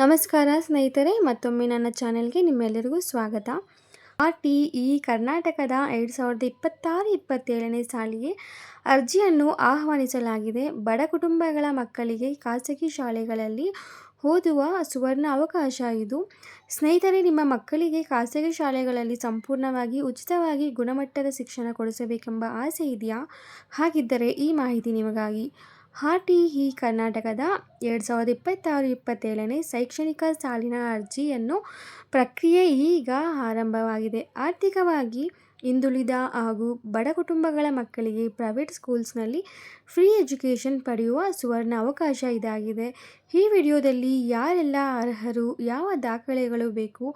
ನಮಸ್ಕಾರ ಸ್ನೇಹಿತರೆ, ಮತ್ತೊಮ್ಮೆ ನನ್ನ ಚಾನೆಲ್ಗೆ ನಿಮ್ಮೆಲ್ಲರಿಗೂ ಸ್ವಾಗತ. ಆರ್ ಟಿ ಇ ಕರ್ನಾಟಕದ ಎರಡು ಸಾವಿರದ ಇಪ್ಪತ್ತಾರು ಇಪ್ಪತ್ತೇಳನೇ ಸಾಲಿಗೆ ಅರ್ಜಿಯನ್ನು ಆಹ್ವಾನಿಸಲಾಗಿದೆ. ಬಡ ಕುಟುಂಬಗಳ ಮಕ್ಕಳಿಗೆ ಖಾಸಗಿ ಶಾಲೆಗಳಲ್ಲಿ ಓದುವ ಸುವರ್ಣ ಅವಕಾಶ ಇದು. ಸ್ನೇಹಿತರೆ, ನಿಮ್ಮ ಮಕ್ಕಳಿಗೆ ಖಾಸಗಿ ಶಾಲೆಗಳಲ್ಲಿ ಸಂಪೂರ್ಣವಾಗಿ ಉಚಿತವಾಗಿ ಗುಣಮಟ್ಟದ ಶಿಕ್ಷಣ ಕೊಡಿಸಬೇಕೆಂಬ ಆಸೆ ಇದೆಯಾ? ಹಾಗಿದ್ದರೆ ಈ ಮಾಹಿತಿ ನಿಮಗಾಗಿ. ಆರ್ ಟಿ ಇ ಕರ್ನಾಟಕದ ಎರಡು ಸಾವಿರದ ಇಪ್ಪತ್ತಾರು ಇಪ್ಪತ್ತೇಳನೇ ಶೈಕ್ಷಣಿಕ ಸಾಲಿನ ಅರ್ಜಿಯನ್ನು ಪ್ರಕ್ರಿಯೆ ಈಗ ಆರಂಭವಾಗಿದೆ. ಆರ್ಥಿಕವಾಗಿ ಹಿಂದುಳಿದ ಹಾಗೂ ಬಡ ಕುಟುಂಬಗಳ ಮಕ್ಕಳಿಗೆ ಪ್ರೈವೇಟ್ ಸ್ಕೂಲ್ಸ್ನಲ್ಲಿ ಫ್ರೀ ಎಜುಕೇಷನ್ ಪಡೆಯುವ ಸುವರ್ಣ ಅವಕಾಶ ಇದಾಗಿದೆ. ಈ ವಿಡಿಯೋದಲ್ಲಿ ಯಾರೆಲ್ಲ ಅರ್ಹರು, ಯಾವ ದಾಖಲೆಗಳು ಬೇಕು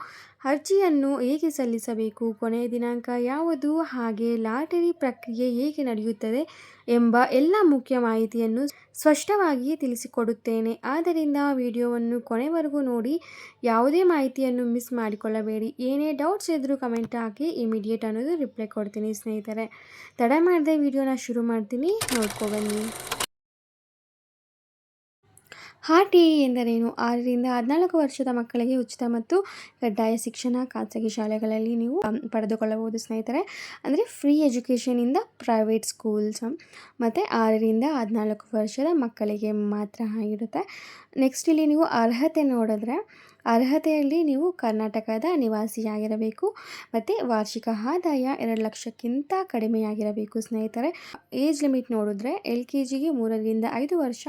ಅರ್ಜಿಯನ್ನು ಹೇಗೆ ಸಲ್ಲಿಸಬೇಕು? ಕೊನೆಯ ದಿನಾಂಕ ಯಾವುದು? ಹಾಗೆ ಲಾಟರಿ ಪ್ರಕ್ರಿಯೆ ಹೇಗೆ ನಡೆಯುತ್ತದೆ ಎಂಬ ಎಲ್ಲ ಮುಖ್ಯ ಮಾಹಿತಿಯನ್ನು ಸ್ಪಷ್ಟವಾಗಿ ತಿಳಿಸಿಕೊಡುತ್ತೇನೆ. ಆದ್ದರಿಂದ ವಿಡಿಯೋವನ್ನು ಕೊನೆವರೆಗೂ ನೋಡಿ, ಯಾವುದೇ ಮಾಹಿತಿಯನ್ನು ಮಿಸ್ ಮಾಡಿಕೊಳ್ಳಬೇಡಿ. ಏನೇ ಡೌಟ್ಸ್ ಇದ್ದರೂ ಕಮೆಂಟ್ ಹಾಕಿ, ಇಮಿಡಿಯೇಟ್ ಅನ್ನೋದು ರಿಪ್ಲೈ ಕೊಡ್ತೀನಿ ಸ್ನೇಹಿತರೆ. ತಡ ಮಾಡದೆ ವಿಡಿಯೋನ ಶುರು ಮಾಡ್ತೀನಿ. ನೋಡ್ಕೊಬನ್ನಿ ಆರ್ ಟಿ ಇ ಎಂದರೇನು? ಆರರಿಂದ ಹದಿನಾಲ್ಕು ವರ್ಷದ ಮಕ್ಕಳಿಗೆ ಉಚಿತ ಮತ್ತು ಕಡ್ಡಾಯ ಶಿಕ್ಷಣ ಖಾಸಗಿ ಶಾಲೆಗಳಲ್ಲಿ ನೀವು ಪಡೆದುಕೊಳ್ಳಬಹುದು ಸ್ನೇಹಿತರೆ. ಅಂದರೆ ಫ್ರೀ ಎಜುಕೇಷನಿಂದ ಪ್ರೈವೇಟ್ ಸ್ಕೂಲ್ಸ್ ಮತ್ತು ಆರರಿಂದ ಹದಿನಾಲ್ಕು ವರ್ಷದ ಮಕ್ಕಳಿಗೆ ಮಾತ್ರ ಆಗಿರುತ್ತೆ ನೆಕ್ಸ್ಟ್ ಇಲ್ಲಿ ನೀವು ಅರ್ಹತೆ ನೋಡಿದ್ರೆ ಅರ್ಹತೆಯಲ್ಲಿ ನೀವು ಕರ್ನಾಟಕದ ನಿವಾಸಿಯಾಗಿರಬೇಕು ಮತ್ತು ವಾರ್ಷಿಕ ಆದಾಯ ಎರಡು ಲಕ್ಷಕ್ಕಿಂತ ಕಡಿಮೆಯಾಗಿರಬೇಕು. ಸ್ನೇಹಿತರೆ, ಏಜ್ ಲಿಮಿಟ್ ನೋಡಿದ್ರೆ ಎಲ್ ಕೆ ಜಿಗೆ ಮೂರರಿಂದ ಐದು ವರ್ಷ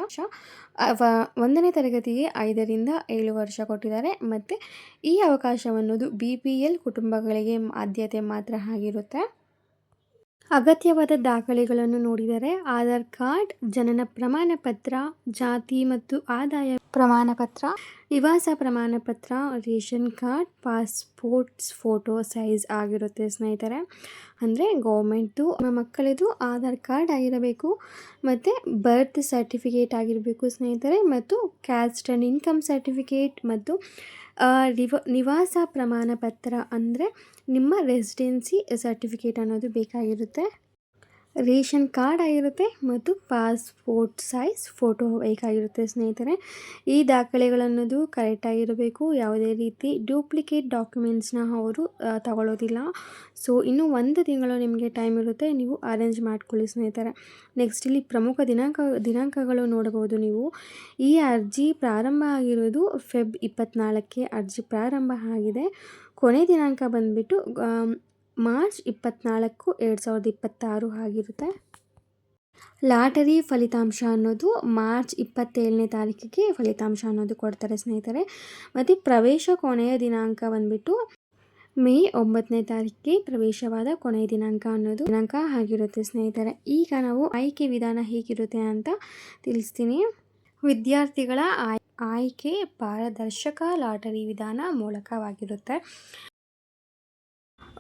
ಒಂದನೇ ತರಗತಿಗೆ ಐದರಿಂದ ಏಳು ವರ್ಷ ಕೊಟ್ಟಿದ್ದಾರೆ. ಮತ್ತು ಈ ಅವಕಾಶವನ್ನೋದು ಬಿ ಪಿ ಎಲ್ ಕುಟುಂಬಗಳಿಗೆ ಆದ್ಯತೆ ಮಾತ್ರ ಆಗಿರುತ್ತೆ. ಅಗತ್ಯವಾದ ದಾಖಲೆಗಳನ್ನು ನೋಡಿದರೆ ಆಧಾರ್ ಕಾರ್ಡ್, ಜನನ ಪ್ರಮಾಣ ಪತ್ರ ಜಾತಿ ಮತ್ತು ಆದಾಯ ಪ್ರಮಾಣ ಪತ್ರ ನಿವಾಸ ಪ್ರಮಾಣ ಪತ್ರ, ration card passports photo size ಆಗಿರುತ್ತೆ ಸ್ನೇಹಿತರೆ. ಅಂದರೆ ಗೌರ್ಮೆಂಟ್ದು, ನಮ್ಮ ಮಕ್ಕಳದು ಆಧಾರ್ ಕಾರ್ಡ್ ಆಗಿರಬೇಕು, ಮತ್ತು ಬರ್ತ್ ಸರ್ಟಿಫಿಕೇಟ್ ಆಗಿರಬೇಕು ಸ್ನೇಹಿತರೆ, ಮತ್ತು ಕ್ಯಾಸ್ಟ್ ಆ್ಯಂಡ್ ಇನ್ಕಮ್ ಸರ್ಟಿಫಿಕೇಟ್, ಮತ್ತು ನಿವ, ನಿವಾಸ ಪ್ರಮಾಣ ಪತ್ರ ಅಂದರೆ ನಿಮ್ಮ ರೆಸಿಡೆನ್ಸಿ ಸರ್ಟಿಫಿಕೇಟ್ ಅನ್ನೋದು ಬೇಕಾಗಿರುತ್ತೆ. ರೇಷನ್ ಕಾರ್ಡ್ ಆಗಿರುತ್ತೆ ಮತ್ತು ಪಾಸ್ಪೋರ್ಟ್ ಸೈಜ್ ಫೋಟೋ ಬೇಕಾಗಿರುತ್ತೆ ಸ್ನೇಹಿತರೆ. ಈ ದಾಖಲೆಗಳನ್ನೋದು ಕರೆಕ್ಟಾಗಿರಬೇಕು ಯಾವುದೇ ರೀತಿ ಡೂಪ್ಲಿಕೇಟ್ ಡಾಕ್ಯುಮೆಂಟ್ಸ್ನ ಅವರು ತಗೊಳ್ಳೋದಿಲ್ಲ. ಸೊ ಇನ್ನೂ ಒಂದು ತಿಂಗಳು ನಿಮಗೆ ಟೈಮ್ ಇರುತ್ತೆ, ನೀವು ಅರೇಂಜ್ ಮಾಡ್ಕೊಳ್ಳಿ ಸ್ನೇಹಿತರೆ. ನೆಕ್ಸ್ಟ್ ಇಲ್ಲಿ ಪ್ರಮುಖ ದಿನಾಂಕ, ದಿನಾಂಕಗಳು ನೋಡಬಹುದು ನೀವು. ಈ ಅರ್ಜಿ ಪ್ರಾರಂಭ ಆಗಿರೋದು ಫೆಬ್ ಇಪ್ಪತ್ನಾಲ್ಕಕ್ಕೆ ಅರ್ಜಿ ಪ್ರಾರಂಭ ಆಗಿದೆ. ಕೊನೆ ದಿನಾಂಕ ಬಂದುಬಿಟ್ಟು ಮಾರ್ಚ್ ಇಪ್ಪತ್ತ್ನಾಲ್ಕು ಎರಡು ಸಾವಿರದ ಇಪ್ಪತ್ತಾರು ಆಗಿರುತ್ತೆ. ಲಾಟರಿ ಫಲಿತಾಂಶ ಅನ್ನೋದು ಮಾರ್ಚ್ ಇಪ್ಪತ್ತೇಳನೇ ತಾರೀಕಿಗೆ ಫಲಿತಾಂಶ ಅನ್ನೋದು ಕೊಡ್ತಾರೆ ಸ್ನೇಹಿತರೆ. ಮತ್ತು ಪ್ರವೇಶ ಕೊನೆಯ ದಿನಾಂಕ ಬಂದುಬಿಟ್ಟು ಮೇ ಒಂಬತ್ತನೇ ತಾರೀಕಿಗೆ ಪ್ರವೇಶವಾದ ಕೊನೆಯ ದಿನಾಂಕ ಅನ್ನೋದು ದಿನಾಂಕ ಆಗಿರುತ್ತೆ ಸ್ನೇಹಿತರೆ. ಈಗ ನಾವು ಆಯ್ಕೆ ವಿಧಾನ ಹೇಗಿರುತ್ತೆ ಅಂತ ತಿಳಿಸ್ತೀನಿ. ವಿದ್ಯಾರ್ಥಿಗಳ ಆಯ್ಕೆ ಪಾರದರ್ಶಕ ಲಾಟರಿ ವಿಧಾನ ಮೂಲಕವಾಗಿರುತ್ತೆ.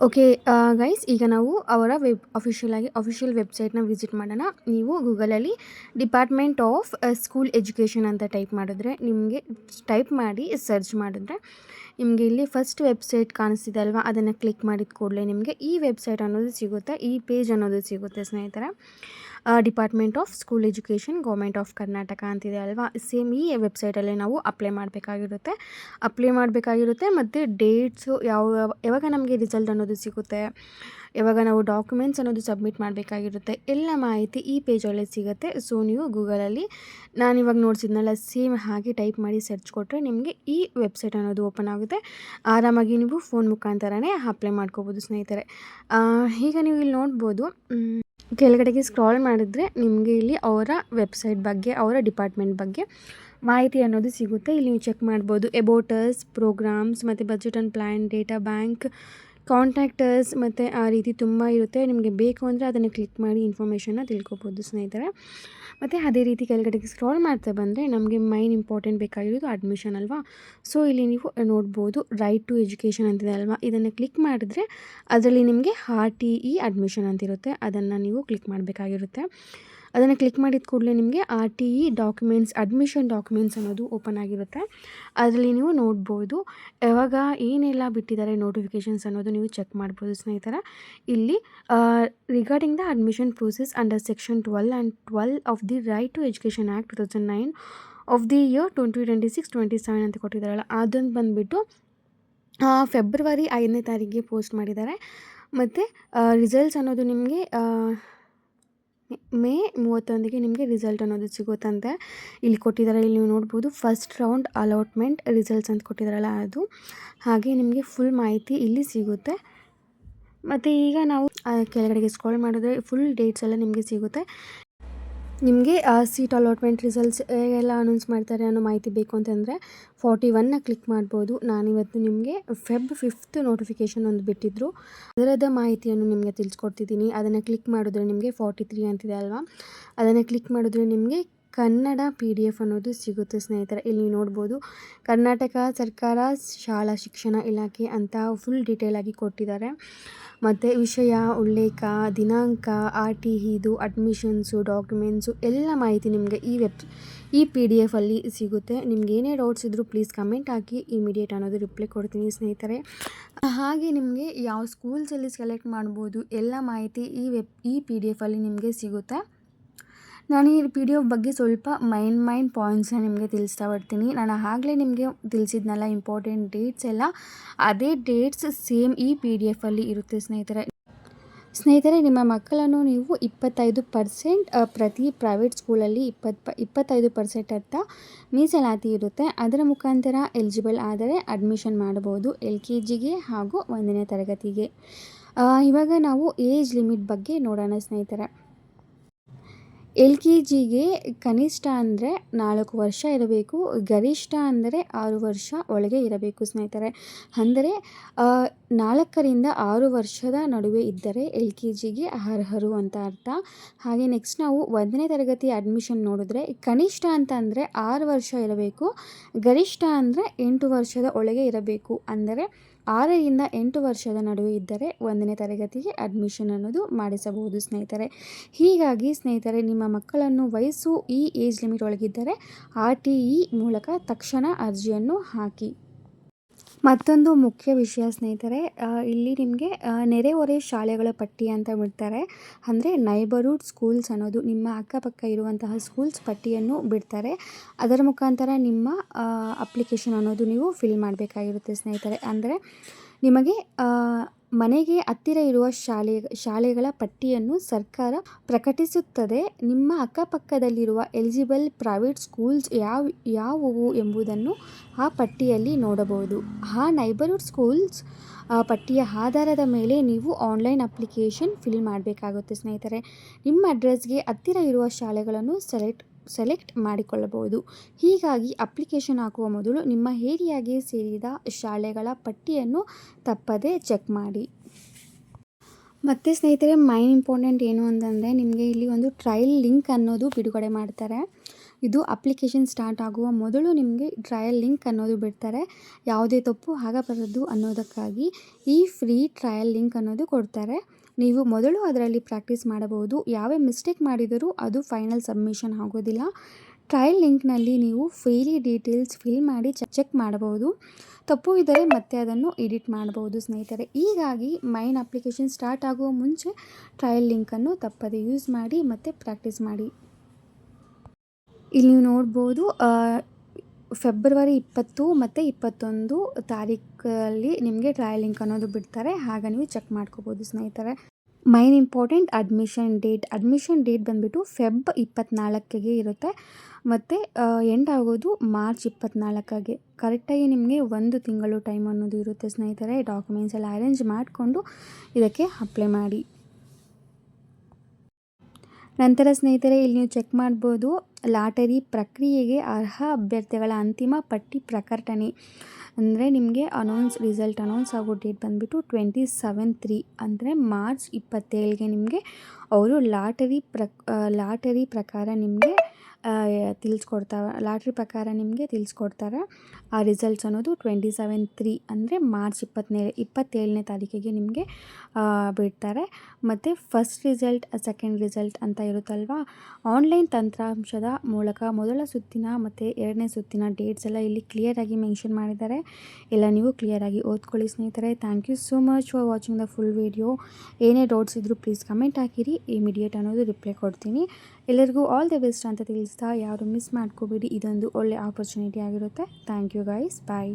ಓಕೆ ಗೈಸ್ ಈಗ ನಾವು ಅವರ ವೆಬ್ ಅಫಿಷಿಯಲ್ ಆಗಿ ಅಫಿಷಿಯಲ್ ವೆಬ್ಸೈಟ್ನ ವಿಸಿಟ್ ಮಾಡೋಣ. ನೀವು ಗೂಗಲಲ್ಲಿ ಡಿಪಾರ್ಟ್ಮೆಂಟ್ ಆಫ್ ಸ್ಕೂಲ್ ಎಜುಕೇಷನ್ ಅಂತ ಟೈಪ್ ಮಾಡಿದ್ರೆ, ನಿಮಗೆ ಟೈಪ್ ಮಾಡಿ ಸರ್ಚ್ ಮಾಡಿದ್ರೆ, ನಿಮಗೆ ಇಲ್ಲಿ ಫಸ್ಟ್ ವೆಬ್ಸೈಟ್ ಕಾಣಿಸ್ತಿದೆ ಅಲ್ವಾ? ಅದನ್ನು ಕ್ಲಿಕ್ ಮಾಡಿದ ಕೂಡಲೇ ನಿಮಗೆ ಈ ವೆಬ್ಸೈಟ್ ಅನ್ನೋದು ಸಿಗುತ್ತೆ, ಈ ಪೇಜ್ ಅನ್ನೋದು ಸಿಗುತ್ತೆ, ಸ್ನೇಹಿತರೆ. Department of school education government of Karnataka ಅಂತಿದೆ ಅಲ್ವಾ? ಸೇಮ್ ಈ ವೆಬ್ಸೈಟಲ್ಲೇ ನಾವು ಅಪ್ಲೈ ಮಾಡಬೇಕಾಗಿರುತ್ತೆ. ಅಪ್ಲೈ ಮಾಡಬೇಕಾಗಿರುತ್ತೆ ಮತ್ತು ಡೇಟ್ಸು ಯಾವ, ಯಾವಾಗ ನಮಗೆ ರಿಸಲ್ಟ್ ಅನ್ನೋದು ಸಿಗುತ್ತೆ, ಯಾವಾಗ ನಾವು ಡಾಕ್ಯುಮೆಂಟ್ಸ್ ಅನ್ನೋದು ಸಬ್ಮಿಟ್ ಮಾಡಬೇಕಾಗಿರುತ್ತೆ, ಎಲ್ಲ ಮಾಹಿತಿ ಈ ಪೇಜಲ್ಲೇ ಸಿಗುತ್ತೆ. ಸೊ ನೀವು ಗೂಗಲಲ್ಲಿ ನಾನು ಇವಾಗ ನೋಡ್ಸಿದ್ನಲ್ಲ ಸೇಮ್ ಹಾಗೆ ಟೈಪ್ ಮಾಡಿ ಸರ್ಚ್ ಕೊಟ್ಟರೆ ನಿಮಗೆ ಈ ವೆಬ್ಸೈಟ್ ಅನ್ನೋದು ಓಪನ್ ಆಗುತ್ತೆ. ಆರಾಮಾಗಿ ನೀವು ಫೋನ್ ಮುಖಾಂತರನೇ ಅಪ್ಲೈ ಮಾಡ್ಕೋಬೋದು ಸ್ನೇಹಿತರೆ. ಈಗ ನೀವು ಇಲ್ಲಿ ನೋಡ್ಬೋದು ಕೆಳಗಡೆಗೆ ಸ್ಕ್ರಾಲ್ ಮಾಡಿದ್ರೆ ನಿಮಗೆ ಇಲ್ಲಿ ಅವರ ವೆಬ್ಸೈಟ್ ಬಗ್ಗೆ, ಅವರ ಡಿಪಾರ್ಟ್ಮೆಂಟ್ ಬಗ್ಗೆ ಮಾಹಿತಿ ಅನ್ನೋದು ಸಿಗುತ್ತೆ. ಇಲ್ಲಿ ನೀವು ಚೆಕ್ ಮಾಡ್ಬೋದು. ಎಬೋಟರ್ಸ್ ಪ್ರೋಗ್ರಾಮ್ಸ್ ಮತ್ತು budget and plan data bank contractors ಮತ್ತು ಆ ರೀತಿ ತುಂಬ ಇರುತ್ತೆ. ನಿಮಗೆ ಬೇಕು ಅಂದರೆ ಅದನ್ನು ಕ್ಲಿಕ್ ಮಾಡಿ ಇನ್ಫಾರ್ಮೇಷನ್ನ ತಿಳ್ಕೊಬೋದು ಸ್ನೇಹಿತರೆ. ಮತ್ತು ಅದೇ ರೀತಿ ಕೆಳಗಡೆಗೆ ಸ್ಕ್ರಾಲ್ ಮಾಡ್ತಾ ಬಂದರೆ ನಮಗೆ ಮೈನ್ ಇಂಪಾರ್ಟೆಂಟ್ ಬೇಕಾಗಿರೋದು ಅಡ್ಮಿಷನ್ ಅಲ್ವಾ? ಸೊ ಇಲ್ಲಿ ನೀವು ನೋಡ್ಬೋದು ರೈಟ್ ಟು ಎಜುಕೇಷನ್ ಅಂತಿದೆ ಅಲ್ವಾ? ಇದನ್ನು ಕ್ಲಿಕ್ ಮಾಡಿದ್ರೆ ಅದರಲ್ಲಿ ನಿಮಗೆ ಆರ್ ಟಿ ಇ ಅಡ್ಮಿಷನ್ ಅಂತಿರುತ್ತೆ. ಅದನ್ನು ನೀವು ಕ್ಲಿಕ್ ಮಾಡಬೇಕಾಗಿರುತ್ತೆ. ಅದನ್ನು ಕ್ಲಿಕ್ ಮಾಡಿದ ಕೂಡಲೇ ನಿಮಗೆ R T E documents admission documents ಅನ್ನೋದು ಓಪನ್ ಆಗಿರುತ್ತೆ. ಅದರಲ್ಲಿ ನೀವು ನೋಡ್ಬೋದು. ಯಾವಾಗ ಏನೆಲ್ಲ ಬಿಟ್ಟಿದ್ದಾರೆ ನೋಟಿಫಿಕೇಷನ್ಸ್ ಅನ್ನೋದು ನೀವು ಚೆಕ್ ಮಾಡ್ಬೋದು ಸ್ನೇಹಿತರ. ಇಲ್ಲಿ regarding the admission process under section twelve and twelve of the right to education act two thousand nine of the year twenty twenty six twenty seven ಅಂತ ಕೊಟ್ಟಿದ್ದಾರಲ್ಲ, ಅದೊಂದು ಬಂದುಬಿಟ್ಟು ಫೆಬ್ರವರಿ ಐದನೇ ತಾರೀಕಿಗೆ ಪೋಸ್ಟ್ ಮಾಡಿದ್ದಾರೆ. ಮತ್ತು ರಿಸಲ್ಟ್ಸ್ ಅನ್ನೋದು ನಿಮಗೆ ಮೇ ಮೂವತ್ತೊಂದಿಗೆ ನಿಮಗೆ ರಿಸಲ್ಟ್ ಅನ್ನೋದು ಸಿಗುತ್ತಂತೆ. ಇಲ್ಲಿ ಕೊಟ್ಟಿದ್ದಾರೆ, ಇಲ್ಲಿ ನೀವು ನೋಡ್ಬೋದು. ಫಸ್ಟ್ ರೌಂಡ್ ಅಲಾಟ್ಮೆಂಟ್ ರಿಸಲ್ಟ್ಸ್ ಅಂತ ಕೊಟ್ಟಿದ್ದಾರಲ್ಲ ಅದು. ಹಾಗೆ ನಿಮಗೆ ಫುಲ್ ಮಾಹಿತಿ ಇಲ್ಲಿ ಸಿಗುತ್ತೆ. ಮತ್ತು ಈಗ ನಾವು ಕೆಳಗಡೆಗೆ ಸ್ಕ್ರಾಲ್ ಮಾಡಿದ್ರೆ ಫುಲ್ ಡೇಟ್ಸ್ ಎಲ್ಲ ನಿಮಗೆ ಸಿಗುತ್ತೆ. ನಿಮಗೆ ಸೀಟ್ ಅಲಾಟ್ಮೆಂಟ್ ರಿಸಲ್ಟ್ಸ್ ಎಲ್ಲ ಅನೌನ್ಸ್ ಮಾಡ್ತಾರೆ ಅನ್ನೋ ಮಾಹಿತಿ ಬೇಕು ಅಂತಂದರೆ ಫಾರ್ಟಿ ಒನ್ನ ಕ್ಲಿಕ್ ಮಾಡ್ಬೋದು. ನಾನಿವತ್ತು ನಿಮಗೆ ಫೆಬ್ ಫಿಫ್ತ್ ನೋಟಿಫಿಕೇಷನ್ ಒಂದು ಬಿಟ್ಟಿದ್ದರು ಅದರದ ಮಾಹಿತಿಯನ್ನು ನಿಮಗೆ ತಿಳಿಸ್ಕೊಡ್ತಿದ್ದೀನಿ. ಅದನ್ನು ಕ್ಲಿಕ್ ಮಾಡಿದ್ರೆ ನಿಮಗೆ ಫಾರ್ಟಿ ತ್ರೀ ಅಂತಿದೆ ಅಲ್ವಾ? ಅದನ್ನು ಕ್ಲಿಕ್ ಮಾಡಿದ್ರೆ ನಿಮಗೆ ಕನ್ನಡ ಪಿ ಡಿ ಎಫ್ ಅನ್ನೋದು ಸಿಗುತ್ತೆ ಸ್ನೇಹಿತರೆ. ಇಲ್ಲಿ ನೋಡ್ಬೋದು, ಕರ್ನಾಟಕ ಸರ್ಕಾರ ಶಾಲಾ ಶಿಕ್ಷಣ ಇಲಾಖೆ ಅಂತ ಫುಲ್ ಡೀಟೇಲಾಗಿ ಕೊಟ್ಟಿದ್ದಾರೆ. ಮತ್ತು ವಿಷಯ, ಉಲ್ಲೇಖ, ದಿನಾಂಕ ಆರ್ ಟಿ ಇದು, ಅಡ್ಮಿಷನ್ಸು, ಡಾಕ್ಯುಮೆಂಟ್ಸು, ಎಲ್ಲ ಮಾಹಿತಿ ನಿಮಗೆ ಈ ವೆಬ್ ಈ ಪಿ ಡಿ ಎಫಲ್ಲಿ ಸಿಗುತ್ತೆ. ನಿಮ್ಗೆ ಏನೇ ಡೌಟ್ಸ್ ಇದ್ದರೂ ಪ್ಲೀಸ್ ಕಮೆಂಟ್ ಹಾಕಿ, ಇಮಿಡಿಯೇಟ್ ಅನ್ನೋದು ರಿಪ್ಲೈ ಕೊಡ್ತೀನಿ ಸ್ನೇಹಿತರೆ. ಹಾಗೆ ನಿಮಗೆ ಯಾವ ಸ್ಕೂಲ್ಸಲ್ಲಿ ಸೆಲೆಕ್ಟ್ ಮಾಡ್ಬೋದು, ಎಲ್ಲ ಮಾಹಿತಿ ಈ ವೆಬ್ ಈ ಪಿ ಡಿ ಎಫಲ್ಲಿ ನಿಮಗೆ ಸಿಗುತ್ತೆ. ನಾನು ಈ ಪಿ ಡಿ ಎಫ್ ಬಗ್ಗೆ ಸ್ವಲ್ಪ ಮೈನ್ ಮೈನ್ ಪಾಯಿಂಟ್ಸ್ನ ನಿಮಗೆ ತಿಳಿಸ್ತಾ ಬರ್ತೀನಿ. ನಾನು ಆಗಲೇ ನಿಮಗೆ ತಿಳಿಸಿದ್ನಲ್ಲ ಇಂಪಾರ್ಟೆಂಟ್ ಡೇಟ್ಸ್ ಎಲ್ಲ. ಅದೇ ಡೇಟ್ಸ್ ಸೇಮ್ ಈ ಪಿ ಡಿ ಎಫಲ್ಲಿ ಇರುತ್ತೆ ಸ್ನೇಹಿತರೆ. ಸ್ನೇಹಿತರೆ, ನಿಮ್ಮ ಮಕ್ಕಳನ್ನು ನೀವು ಇಪ್ಪತ್ತೈದು ಪರ್ಸೆಂಟ್ ಪ್ರತಿ ಪ್ರೈವೇಟ್ ಸ್ಕೂಲಲ್ಲಿ ಇಪ್ಪತ್ತು ಇಪ್ಪತ್ತೈದು ಪರ್ಸೆಂಟ್ ಅಂತ ಮೀಸಲಾತಿ ಇರುತ್ತೆ. ಅದರ ಮುಖಾಂತರ ಎಲಿಜಿಬಲ್ ಆದರೆ ಅಡ್ಮಿಷನ್ ಮಾಡಬಹುದು ಎಲ್ ಕೆ ಜಿಗೆ ಹಾಗೂ ಒಂದನೇ ತರಗತಿಗೆ. ಇವಾಗ ನಾವು ಏಜ್ ಲಿಮಿಟ್ ಬಗ್ಗೆ ನೋಡೋಣ ಸ್ನೇಹಿತರೆ. ಎಲ್ ಕೆ ಜಿಗೆ ಕನಿಷ್ಠ ಅಂದರೆ ನಾಲ್ಕು ವರ್ಷ ಇರಬೇಕು, ಗರಿಷ್ಠ ಅಂದರೆ ಆರು ವರ್ಷ ಒಳಗೆ ಇರಬೇಕು ಸ್ನೇಹಿತರೆ. ಅಂದರೆ ನಾಲ್ಕರಿಂದ ಆರು ವರ್ಷದ ನಡುವೆ ಇದ್ದರೆ ಎಲ್ ಕೆ ಜಿಗೆ ಅರ್ಹರು ಅಂತ ಅರ್ಥ. ಹಾಗೆ ನೆಕ್ಸ್ಟ್ ನಾವು ಒಂದನೇ ತರಗತಿ ಅಡ್ಮಿಷನ್ ನೋಡಿದ್ರೆ ಕನಿಷ್ಠ ಅಂತ ಅಂದರೆ ಆರು ವರ್ಷ ಇರಬೇಕು, ಗರಿಷ್ಠ ಅಂದರೆ ಎಂಟು ವರ್ಷದ ಒಳಗೆ ಇರಬೇಕು. ಅಂದರೆ ಆರರಿಂದ ಎಂಟು ವರ್ಷದ ನಡುವೆ ಇದ್ದರೆ ಒಂದನೇ ತರಗತಿಗೆ ಅಡ್ಮಿಷನ್ ಅನ್ನೋದು ಮಾಡಿಸಬಹುದು ಸ್ನೇಹಿತರೆ. ಹೀಗಾಗಿ ಸ್ನೇಹಿತರೆ, ನಿಮ್ಮ ಮಕ್ಕಳನ್ನು ವಯಸ್ಸು ಈ ಏಜ್ ಲಿಮಿಟ್ ಒಳಗಿದ್ದರೆ ಆರ್ ಟಿ ಇ ಮೂಲಕ ತಕ್ಷಣ ಅರ್ಜಿಯನ್ನು ಹಾಕಿ. ಮತ್ತೊಂದು ಮುಖ್ಯ ವಿಷಯ ಸ್ನೇಹಿತರೆ ಇಲ್ಲಿ ನಿಮಗೆ ನೆರೆಹೊರೆ ಶಾಲೆಗಳ ಪಟ್ಟಿ ಅಂತ ಬಿಡ್ತಾರೆ. ಅಂದರೆ ನೈಬರ್ಹುಡ್ ಸ್ಕೂಲ್ಸ್ ಅನ್ನೋದು, ನಿಮ್ಮ ಅಕ್ಕಪಕ್ಕ ಇರುವಂತಹ ಸ್ಕೂಲ್ಸ್ ಪಟ್ಟಿಯನ್ನು ಬಿಡ್ತಾರೆ. ಅದರ ಮುಖಾಂತರ ನಿಮ್ಮ ಅಪ್ಲಿಕೇಶನ್ ಅನ್ನೋದು ನೀವು ಫಿಲ್ ಮಾಡಬೇಕಾಗಿರುತ್ತೆ ಸ್ನೇಹಿತರೆ. ಅಂದರೆ ನಿಮಗೆ ಮನೆಗೆ ಹತ್ತಿರ ಇರುವ ಶಾಲೆ, ಶಾಲೆಗಳ ಪಟ್ಟಿಯನ್ನು ಸರ್ಕಾರ ಪ್ರಕಟಿಸುತ್ತದೆ. ನಿಮ್ಮ ಅಕ್ಕಪಕ್ಕದಲ್ಲಿರುವ ಎಲಿಜಿಬಲ್ ಪ್ರೈವೇಟ್ ಸ್ಕೂಲ್ಸ್ ಯಾವ, ಯಾವುವು ಎಂಬುದನ್ನು ಆ ಪಟ್ಟಿಯಲ್ಲಿ ನೋಡಬಹುದು. ಆ ನೈಬರ್ಹುಡ್ ಸ್ಕೂಲ್ಸ್ ಪಟ್ಟಿಯ ಆಧಾರದ ಮೇಲೆ ನೀವು ಆನ್ಲೈನ್ ಅಪ್ಲಿಕೇಶನ್ ಫಿಲ್ ಮಾಡಬೇಕಾಗುತ್ತೆ ಸ್ನೇಹಿತರೆ. ನಿಮ್ಮ ಅಡ್ರೆಸ್ಗೆ ಹತ್ತಿರ ಇರುವ ಶಾಲೆಗಳನ್ನು ಸೆಲೆಕ್ಟ್ ಸೆಲೆಕ್ಟ್ ಮಾಡಿಕೊಳ್ಳಬಹುದು. ಹೀಗಾಗಿ ಅಪ್ಲಿಕೇಶನ್ ಹಾಕುವ ಮೊದಲು ನಿಮ್ಮ ಏರಿಯಾಗೆ ಸೇರಿದ ಶಾಲೆಗಳ ಪಟ್ಟಿಯನ್ನು ತಪ್ಪದೆ ಚೆಕ್ ಮಾಡಿ. ಮತ್ತು ಸ್ನೇಹಿತರೆ ಮೈನ್ ಇಂಪಾರ್ಟೆಂಟ್ ಏನು ಅಂತಂದರೆ ನಿಮಗೆ ಇಲ್ಲಿ ಒಂದು ಟ್ರಯಲ್ ಲಿಂಕ್ ಅನ್ನೋದು ಬಿಡುಗಡೆ ಮಾಡ್ತಾರೆ. ಇದು ಅಪ್ಲಿಕೇಶನ್ ಸ್ಟಾರ್ಟ್ ಆಗುವ ಮೊದಲು ನಿಮಗೆ ಟ್ರಯಲ್ ಲಿಂಕ್ ಅನ್ನೋದು ಬಿಡ್ತಾರೆ. ಯಾವುದೇ ತಪ್ಪು ಆಗಬಾರದು ಅನ್ನೋದಕ್ಕಾಗಿ ಈ ಫ್ರೀ ಟ್ರಯಲ್ ಲಿಂಕ್ ಅನ್ನೋದು ಕೊಡ್ತಾರೆ. ನೀವು ಮೊದಲು ಅದರಲ್ಲಿ ಪ್ರಾಕ್ಟೀಸ್ ಮಾಡಬಹುದು. ಯಾವೇ ಮಿಸ್ಟೇಕ್ ಮಾಡಿದರೂ ಅದು ಫೈನಲ್ ಸಬ್ಮಿಷನ್ ಆಗೋದಿಲ್ಲ. ಟ್ರಯಲ್ ಲಿಂಕ್ನಲ್ಲಿ ನೀವು ಫೇಲಿ ಡೀಟೇಲ್ಸ್ ಫಿಲ್ ಮಾಡಿ ಚೆಕ್ ಮಾಡಬಹುದು. ತಪ್ಪು ಇದ್ದರೆ ಮತ್ತೆ ಅದನ್ನು ಎಡಿಟ್ ಮಾಡಬಹುದು ಸ್ನೇಹಿತರೆ. ಹೀಗಾಗಿ ಮೈನ್ ಅಪ್ಲಿಕೇಶನ್ ಸ್ಟಾರ್ಟ್ ಆಗುವ ಮುಂಚೆ ಟ್ರಯಲ್ ಲಿಂಕನ್ನು ತಪ್ಪದೆ ಯೂಸ್ ಮಾಡಿ ಮತ್ತು ಪ್ರಾಕ್ಟೀಸ್ ಮಾಡಿ. ಇಲ್ಲಿ ನೀವು ನೋಡ್ಬೋದು ಫೆಬ್ರವರಿ ಇಪ್ಪತ್ತು ಮತ್ತು ಇಪ್ಪತ್ತೊಂದು ತಾರೀಕಲ್ಲಿ ನಿಮಗೆ ಟ್ರಯಲ್ ಲಿಂಕ್ ಅನ್ನೋದು ಬಿಡ್ತಾರೆ. ಹಾಗೆ ನೀವು ಚೆಕ್ ಮಾಡ್ಕೋಬೋದು ಸ್ನೇಹಿತರೆ. Main important admission date admission date ಬಂದುಬಿಟ್ಟು ಫೆಬ್ ಇಪ್ಪತ್ತ್ನಾಲ್ಕಿಗೆ ಇರುತ್ತೆ. ಮತ್ತು ಎಂಡ್ ಆಗೋದು ಮಾರ್ಚ್ ಇಪ್ಪತ್ತ್ನಾಲ್ಕಿಗೆ ಕರೆಕ್ಟಾಗಿ ನಿಮಗೆ ಒಂದು ತಿಂಗಳು ಟೈಮ್ ಅನ್ನೋದು ಇರುತ್ತೆ ಸ್ನೇಹಿತರೆ. ಡಾಕ್ಯುಮೆಂಟ್ಸ್ ಎಲ್ಲ ಅರೇಂಜ್ ಮಾಡಿಕೊಂಡು ಇದಕ್ಕೆ ಅಪ್ಲೈ ಮಾಡಿ. ನಂತರ ಸ್ನೇಹಿತರೆ, ಇಲ್ಲಿ ನೀವು ಚೆಕ್ ಮಾಡ್ಬೋದು. ಲಾಟರಿ ಪ್ರಕ್ರಿಯೆಗೆ ಅರ್ಹ ಅಭ್ಯರ್ಥಿಗಳ ಅಂತಿಮ ಪಟ್ಟಿ ಪ್ರಕಟಣೆ. ಅಂದರೆ ನಿಮಗೆ ಅನೌನ್ಸ್ ರಿಸಲ್ಟ್ ಅನೌನ್ಸ್ ಆಗೋ ಡೇಟ್ ಬಂದುಬಿಟ್ಟು ಟ್ವೆಂಟಿ ಸೆವೆನ್ ತ್ರೀ ಅಂದರೆ ಮಾರ್ಚ್ ಇಪ್ಪತ್ತೇಳಿಗೆ ನಿಮಗೆ ಅವರು ಲಾಟರಿ ಪ್ರಕ್ ಲಾಟರಿ ಪ್ರಕಾರ ನಿಮಗೆ ತಿಳಿಸ್ಕೊಡ್ತಾವೆ ಲಾಟ್ರಿ ಪ್ರಕಾರ ನಿಮಗೆ ತಿಳಿಸ್ಕೊಡ್ತಾರೆ. ಆ ರಿಸಲ್ಟ್ಸ್ ಅನ್ನೋದು ಟ್ವೆಂಟಿ ಸೆವೆನ್ ತ್ರೀ ಅಂದರೆ ಮಾರ್ಚ್ ಇಪ್ಪತ್ತನೇ, ಇಪ್ಪತ್ತೇಳನೇ ತಾರೀಕಿಗೆ ನಿಮಗೆ ಬಿಡ್ತಾರೆ. ಮತ್ತು ಫಸ್ಟ್ ರಿಸಲ್ಟ್ ಸೆಕೆಂಡ್ ರಿಸಲ್ಟ್ ಅಂತ ಇರುತ್ತಲ್ವಾ? ಆನ್ಲೈನ್ ತಂತ್ರಾಂಶದ ಮೂಲಕ ಮೊದಲ ಸುತ್ತಿನ ಮತ್ತು ಎರಡನೇ ಸುತ್ತಿನ ಡೇಟ್ಸ್ ಎಲ್ಲ ಇಲ್ಲಿ ಕ್ಲಿಯರಾಗಿ ಮೆನ್ಷನ್ ಮಾಡಿದ್ದಾರೆ. ಎಲ್ಲ ನೀವು ಕ್ಲಿಯರಾಗಿ ಓದ್ಕೊಳ್ಳಿ ಸ್ನೇಹಿತರೆ. Thank you so much for watching the full video ಏನೇ ಡೌಟ್ಸ್ ಇದ್ದರೂ ಪ್ಲೀಸ್ ಕಮೆಂಟ್ ಹಾಕಿರಿ. ಇಮಿಡಿಯೇಟ್ ಅನ್ನೋದು ರಿಪ್ಲೈ ಕೊಡ್ತೀನಿ. ಎಲ್ಲರಿಗೂ ಆಲ್ ದಿ ಬೆಸ್ಟ್ ಅಂತ ತಿಳಿಸ್ತಾ ಯಾರು ಮಿಸ್ ಮಾಡ್ಕೋಬೇಡಿ, ಇದೊಂದು ಒಳ್ಳೆ ಆಪರ್ಚುನಿಟಿ ಆಗಿರುತ್ತೆ. Thank you guys bye